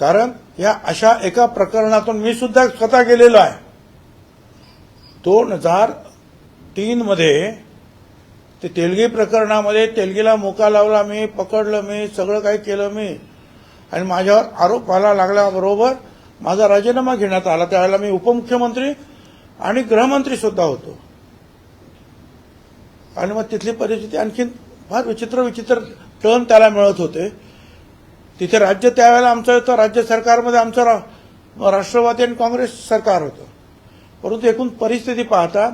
कारण या अशा एका प्रकरणातून मी सुद्धा स्वतः गेलेलो आहे. दोन हजार तीनमध्ये ते तेलगी प्रकरणामध्ये तेलगीला मोका लावला मी पकडलं मी सगळं काही केलं मी. आणि माझ्यावर आरोप व्हायला लागल्याबरोबर माझा राजीनामा घेण्यात आला. त्यावेळेला मी उपमुख्यमंत्री आणि गृहमंत्री सुद्धा होतो. आणि मग तिथली परिस्थिती आणखीन फार विचित्र विचित्र टर्न त्याला मिळत होते. तिथे राज्य त्यावेळेला आमचं होतं राज्य सरकारमध्ये आमचं रा- राष्ट्रवादी आणि काँग्रेस सरकार होतं. परंतु एकूण परिस्थिती पाहता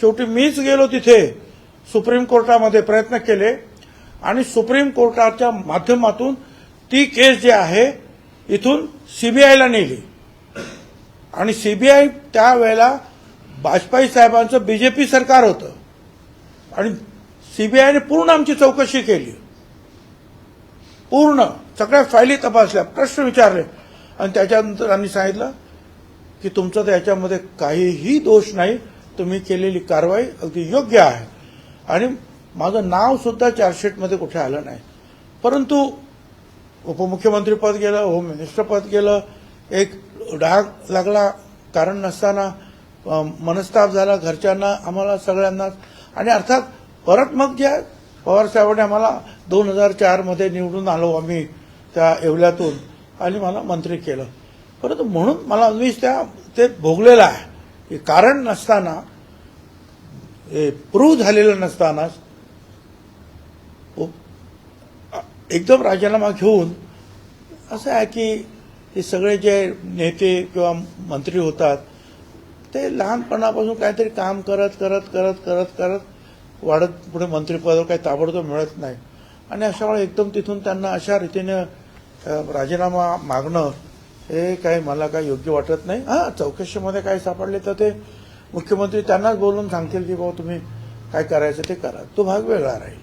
शेवटी मीच गेलो तिथे सुप्रीम कोर्टामध्ये प्रयत्न केले आणि सुप्रीम कोर्टाच्या माध्यमातून ती केस जी आहे इथून सीबीआयला नेली. आणि सीबीआय त्यावेळेला वाजपेयी साहेबांचं बीजेपी सरकार होतं. आणि सीबीआयने पूर्ण आमची चौकशी केली. पूर्ण सगळ्या फायली तपासल्या प्रश्न विचारले. आणि त्याच्यानंतर आम्ही सांगितलं की तुमचं त्याच्यामध्ये काहीही दोष नाही तुम्ही केलेली कारवाई अगदी योग्य आहे. आणि माझं नाव सुद्धा चार्जशीटमध्ये कुठे आलं नाही. परंतु उपमुख्यमंत्री पद गेलं होम मिनिस्टर पद गेलं एक डाग लागला कारण नसताना मनस्ताप झाला घरच्यांना आम्हाला सगळ्यांना. आणि अर्थात परत मग जे पवारसाहेबांनी आम्हाला दोन हजार चारमध्ये निवडून आलो आम्ही त्या येवल्यातून आणि मला मंत्री केलं. परंतु म्हणून मला मीच त्या ते भोगलेलं आहे. की कारण नसताना हे प्रूव्ह झालेलं नसतानाच हो, एकदम राजीनामा घेऊन असं आहे की हे सगळे जे नेते किंवा मंत्री होतात ते लहानपणापासून काहीतरी काम करत करत करत करत करत वाढत पुढे मंत्रिपदावर काही ताबडतोब मिळत नाही. आणि अशा वेळा एकदम तिथून त्यांना अशा रीतीने राजीनामा मागणं हे काही मला काही योग्य वाटत नाही. हां चौकशीमध्ये काही सापडले तर ते मुख्यमंत्री त्यांनाच बोलून सांगतील की बाबा तुम्ही काय करायचं ते करा. तो भाग वेगळा राहील.